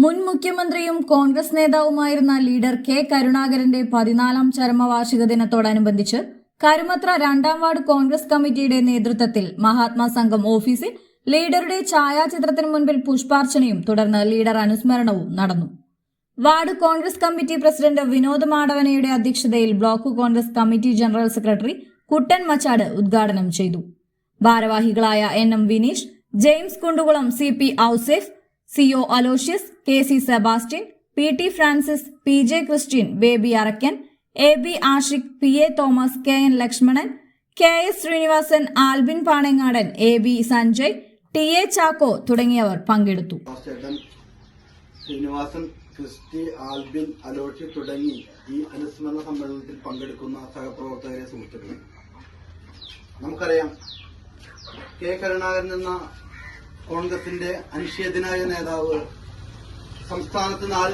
മുൻ മുഖ്യമന്ത്രിയും കോൺഗ്രസ് നേതാവുമായിരുന്ന ലീഡർ കെ കരുണാകരന്റെ പതിനാലാം ചരമവാർഷിക ദിനത്തോടനുബന്ധിച്ച് കരുമത്ര രണ്ടാം വാർഡ് കോൺഗ്രസ് കമ്മിറ്റിയുടെ നേതൃത്വത്തിൽ മഹാത്മാ സംഘം ഓഫീസിൽ ലീഡറുടെ ഛായാചിത്രത്തിന് മുൻപിൽ പുഷ്പാർച്ചനയും തുടർന്ന് ലീഡർ അനുസ്മരണവും നടന്നു. Ward Congress committee president Vinod മാടവനയുടെ അധ്യക്ഷതയിൽ block Congress committee general secretary Kuttan Machad ഉദ്ഘാടനം ചെയ്തു. ഭാരവാഹികളായ N M Vineesh James Kundukulam C P Ouseph C O Aloysius K C Sebastian P T Francis P J Christian Baby Arakkan A B Ashiq P A Thomas K N Lakshmanan K S Srinivasan Albin Panangadan A B Sanjay T A Chacko തുടങ്ങിയവർ പങ്കെടുത്തു. Sreenivasan Christy Albin Aloshi തുടങ്ങി ഈ അനുസ്മരണ സമ്മേളനത്തിൽ പങ്കെടുക്കുന്ന സഹപ്രവർത്തകരെ സൂചിപ്പിക്കുന്നു നമുക്കറിയാം കെ കരുണാകരൻ എന്ന കോൺഗ്രസിന്റെ അനിഷേധനായ നേതാവ് സംസ്ഥാനത്ത് നാല്